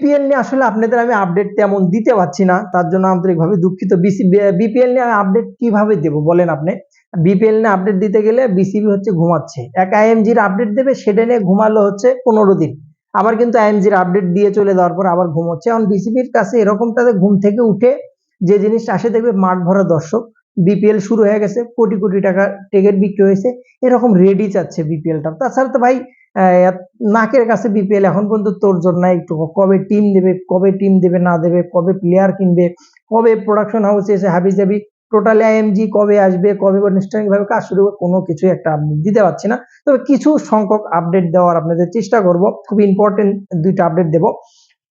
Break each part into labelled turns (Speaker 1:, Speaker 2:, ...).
Speaker 1: BPL নিয়ে আসলে আপনাদের আমি আপডেট তেমন দিতে পারছি না। তার জন্য আন্তরিকভাবে দুঃখিত। বিপিএল নিয়ে আপডেট কীভাবে দেব বলেন আপনি? বিপিএল নিয়ে আপডেট দিতে গেলে বিসিবি হচ্ছে ঘুমাচ্ছে। এক আইএমজির আপডেট দেবে, সেটা নিয়ে ঘুমালো হচ্ছে পনেরো দিন। আবার কিন্তু আইএমজির আপডেট দিয়ে চলে যাওয়ার পর আবার ঘুমোচ্ছে। এখন বিসিবির কাছে এরকম তাদের ঘুম থেকে উঠে যে জিনিসটা আসে দেখবে মাঠ ভরা দর্শক। বিপিএল শুরু হয়ে গেছে, কোটি কোটি টাকা টিকিট বিক্রি হয়েছে। এরকম রেডি চাচ্ছে বিপিএলটা তাছাড়া তো ভাই নাকের কাছে বিপিএল এখন পর্যন্ত তোর জন্য একটু। কবে টিম দেবে, কবে টিম দেবে, না দেবে, কবে প্লেয়ার কিনবে, কবে প্রোডাকশন হাউস এসে হাবি জাবি টোটালি আইএমজি কবে আসবে, কবে আনুষ্ঠানিকভাবে কাজ শুরু হবে, কোনো কিছু একটা আপডেট দিতে পারছি না। তবে কিছু সংখ্যক আপডেট দেওয়ার আপনাদের চেষ্টা করব। খুব ইম্পর্টেন্ট দুইটা আপডেট দেব।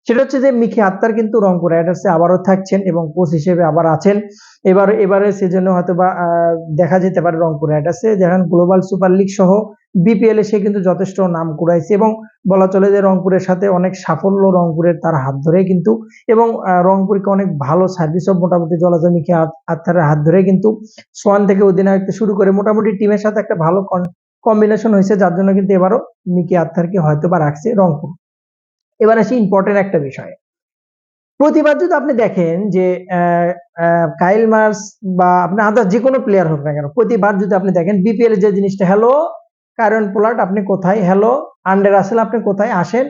Speaker 1: সেটা হচ্ছে যে মিখি আত্মার কিন্তু রংপুর রাইডার্সে আবারও থাকছেন এবং কোচ হিসেবে আবার আছেন। এবার, এবারে সেজন্য হয়তো বা দেখা যেতে পারে রংপুর রাইডার্সে। যেখানে গ্লোবাল সুপার লিগ সহ বিপিএল এ সে কিন্তু যথেষ্ট নাম কুড়াইছে এবং বলা চলে যে রংপুরের সাথে অনেক সাফল্য রংপুরের তার হাত ধরে কিন্তু এবং রংপুরকে অনেক ভালো সার্ভিসও মোটামুটি জলাজয় মিখি আত্মারের হাত ধরে কিন্তু সোয়ান থেকে অধিনায়ককে শুরু করে মোটামুটি টিমের সাথে একটা ভালো কম্বিনেশন হয়েছে, যার জন্য কিন্তু এবারও মিকি আত্মারকে হয়তো বা রাখছে রংপুর। এবার আসি ইম্পর্টেন্ট একটা বিষয়। প্রতিবার যদি আপনি দেখেন যে কাইল মার্স বা আপনি আদার যে কোনো প্লেয়ার হোক না কেন, প্রতিবার যদি আপনি দেখেন বিপিএল যে জিনিসটা হ্যালো কারণ পোলার্ট আপনি কোথায়? হ্যালো আন্ডার আসেল, আপনি কোথায়? আসেন।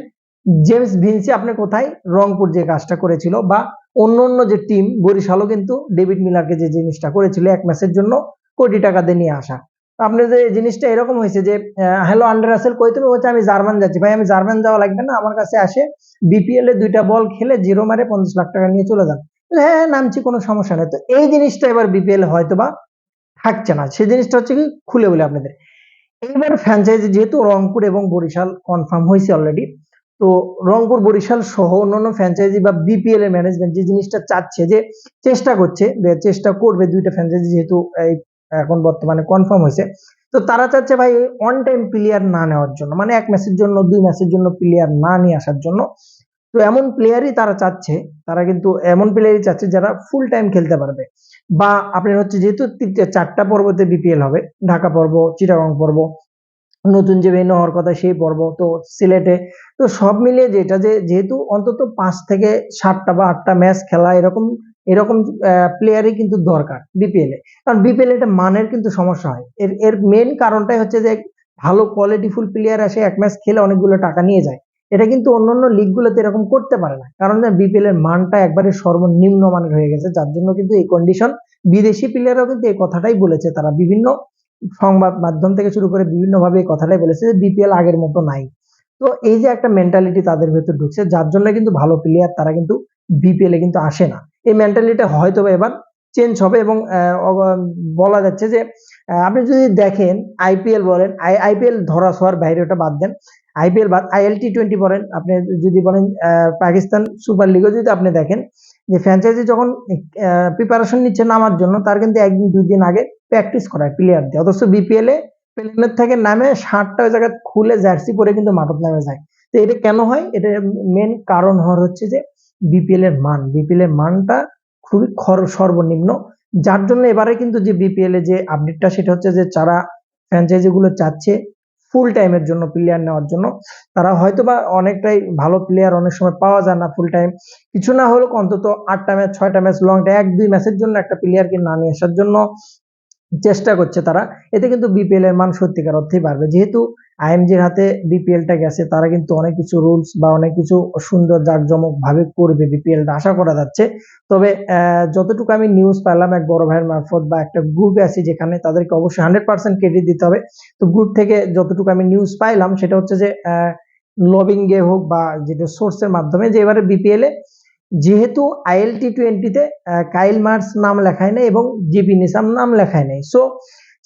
Speaker 1: জেমস ভিনসি আপনি কোথায়? রংপুর যে কাজটা করেছিল বা অন্য অন্য যে টিম বরিশালও কিন্তু ডেভিড মিলারকে যে জিনিসটা করেছিল এক ম্যাচের জন্য কোটি টাকা দিয়ে নিয়ে আসা। আপনার যে জিনিসটা এরকম হয়েছে যে হ্যালো আন্ডার আসেল কই তুমি? বলছে আমি জার্মান যাচ্ছি। ভাই আমি জার্মান যাওয়া লাগবে না আমার কাছে আসে বিপিএল এ দুইটা বল খেলে জিরো মারে পঞ্চাশ লাখ টাকা নিয়ে চলে যান। হ্যাঁ হ্যাঁ, নামছি কোনো সমস্যা নেই। তো এই জিনিসটা এবার বিপিএল হয়তো বা থাকছে না। সেই জিনিসটা হচ্ছে কি খুলে বলে আপনাদের। এইবার ফ্র্যাঞ্চাইজি যেহেতু রংপুর এবং বরিশাল কনফার্ম হয়েছে অলরেডি তো রংপুর বরিশাল সহ অন্যান্য ফ্র্যাঞ্চাইজি বা বিপিএল এর ম্যানেজমেন্ট যে জিনিসটা চাচ্ছে যে চেষ্টা করছে চেষ্টা করবে দুইটা ফ্র্যাঞ্চাইজি যেহেতু এই এখন বর্তমানে কনফার্ম হয়েছে। তো তারা চাচ্ছে ভাই অন টাইম প্লেয়ার না নেওয়ার জন্য মানে এক ম্যাচের জন্য, দুই ম্যাচের জন্য প্লেয়ার না নিয়ে আসার জন্য। তো এমন প্লেয়ারই তারা চাচ্ছে, তারা কিন্তু এমন প্লেয়ারই চাচ্ছে যারা ফুল টাইম খেলতে পারবে। বা আপনার হচ্ছে যেহেতু চারটা পর্বতে বিপিএল হবে, ঢাকা পর্ব, চিটাগং পর্ব, নতুন যে ভেন্যু হওয়ার কথা সেই পর্ব, তো সিলেটে। তো সব মিলিয়ে যেটা যে, যেহেতু অন্তত পাঁচ থেকে সাতটা বা আটটা ম্যাচ খেলা এরকম এরকম প্লেয়ারই কিন্তু দরকার বিপিএল এ। কারণ বিপিএল এটা মানের কিন্তু সমস্যা হয়। এর এর মেন কারণটাই হচ্ছে যে, ভালো কোয়ালিটিফুল প্লেয়ার আসে, এক ম্যাচ খেলে অনেকগুলো টাকা নিয়ে যায়। এটা কিন্তু অন্য অন্যান্য লিগগুলোতে এরকম করতে পারে না। কারণ বিপিএল এর মানটা একবারে সর্বনিম্ন মানের হয়ে গেছে, যার জন্য কিন্তু এই কন্ডিশন বিদেশি প্লেয়াররাও কিন্তু এই কথাটাই বলেছে। তারা বিভিন্ন সংবাদ মাধ্যম থেকে শুরু করে বিভিন্ন ভাবে এই কথাটাই বলেছে যে বিপিএল আগের মতো নাই। তো এই যে একটা মেন্টালিটি তাদের ভেতর ঢুকছে, যার জন্য কিন্তু ভালো প্লেয়ার তারা কিন্তু বিপিএল এ কিন্তু আসে না। এই মেন্টালিটা হয়তো এবার চেঞ্জ হবে এবং বলা যাচ্ছে যে আপনি যদি দেখেন আইপিএল বলেন আইপিএল ধরা ছোঁয়ার বাইরে ওটা বাদ দেন। আইপিএল বাদ আইএল টি টোয়েন্টি বলেন, আপনি যদি বলেন পাকিস্তান সুপার লিগও যদি আপনি দেখেন যে ফ্র্যাঞ্চাইজি যখন প্রিপারেশন নিচ্ছে নামার জন্য, তার কিন্তু একদিন দুই দিন আগে প্র্যাকটিস করায় প্লেয়ার দিয়ে অথচ বিপিএল প্লেনের থেকে নামে শার্টটা ওই জায়গায় খুলে জার্সি পরে কিন্তু মাঠত নামে যায়। তো এটা কেন হয়? এটা মেন কারণ হওয়ার হচ্ছে যে বিপিএল এর মান। বিপিএল এর মানটা খুবই খর- সর্বনিম্ন। যার জন্য এবারে কিন্তু যে বিপিএল এ যে আপডেটটা সেটা হচ্ছে যে যারা ফ্র্যাঞ্চাইজি গুলো চাচ্ছে ফুল টাইমের জন্য প্লেয়ার নেওয়ার জন্য, তারা হয়তো বা অনেকটাই ভালো প্লেয়ার অনেক সময় পাওয়া যায় না ফুল টাইম কিছু না হলেও অন্তত আটটা ম্যাচ ছয়টা ম্যাচ লং এক, দুই ম্যাচের জন্য একটা প্লেয়ারকে না নিয়ে আসার জন্য চেষ্টা করছে তারা। এতে কিন্তু বিপিএল এর মান সত্যিকার অর্থেই বাড়বে। যেহেতু আইএমজির হাতে বিপিএলটা গেছে, তারা কিন্তু অনেক কিছু রুলস বা অনেক কিছু সুন্দর জাঁকজমক ভাবে করবে বিপিএলটা আশা করা যাচ্ছে। তবে যতটুকু আমি নিউজ পেলাম এক বড় ভাইয়ের মারফত বা একটা গ্রুপে আছি যেখানে তাদেরকে অবশ্যই হান্ড্রেড পার্সেন্ট ক্রেডিট দিতে হবে। তো গ্রুপ থেকে যতটুকু আমি নিউজ পাইলাম, সেটা হচ্ছে যে লবিং গে হোক বা যেটা সোর্সের মাধ্যমে, যে এবারে বিপিএল এ যেহেতু আইএল টি টোয়েন্টিতে কাইল মার্স নাম লেখায় নেই এবং জিপি নিসাম নাম লেখায় নেই। সো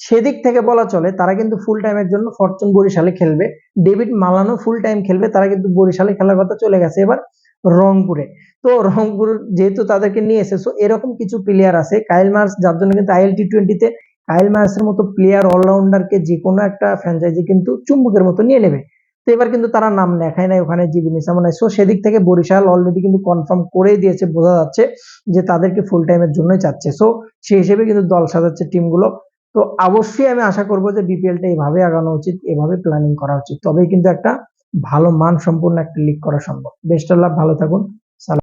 Speaker 1: সেদিক থেকে বলা চলে, তারা কিন্তু ফুল টাইমের জন্য ফরচুন বরিশালে খেলবে। ডেভিড মালানো ফুল টাইম খেলবে, তারা কিন্তু বরিশালে খেলার কথা চলে গেছে এবার রংপুরে। তো রংপুর যেহেতু তাদেরকে নিয়ে এসে সো এরকম কিছু প্লেয়ার আছে। কাইল মার্স যার জন্য কিন্তু আইএল টি টোয়েন্টিতে কাইল মার্সের মতো প্লেয়ার অলরাউন্ডারকে যে কোনো একটা ফ্র্যাঞ্চাইজি কিন্তু চুম্বকের মতো নিয়ে নেবে। তো এবার কিন্তু তারা নাম লেখায় নাই ওখানে জিবি নিসাম নাই সো সেদিক থেকে বরিশাল অলরেডি কিন্তু কনফার্ম করেই দিয়েছে, বোঝা যাচ্ছে যে তাদেরকে ফুল টাইমের জন্যই চাচ্ছে। সো সেই হিসেবে কিন্তু দল সাজাচ্ছে টিমগুলো তো অবশ্যই আমি আশা করব যে বিপিএলটা এভাবে আগানো উচিত, এভাবে প্ল্যানিং করা উচিত। তবেই কিন্তু একটা ভালো মান সম্পূর্ণ একটা লিগ করা সম্ভব। বেস্ট অফ লাভ ভালো থাকুন।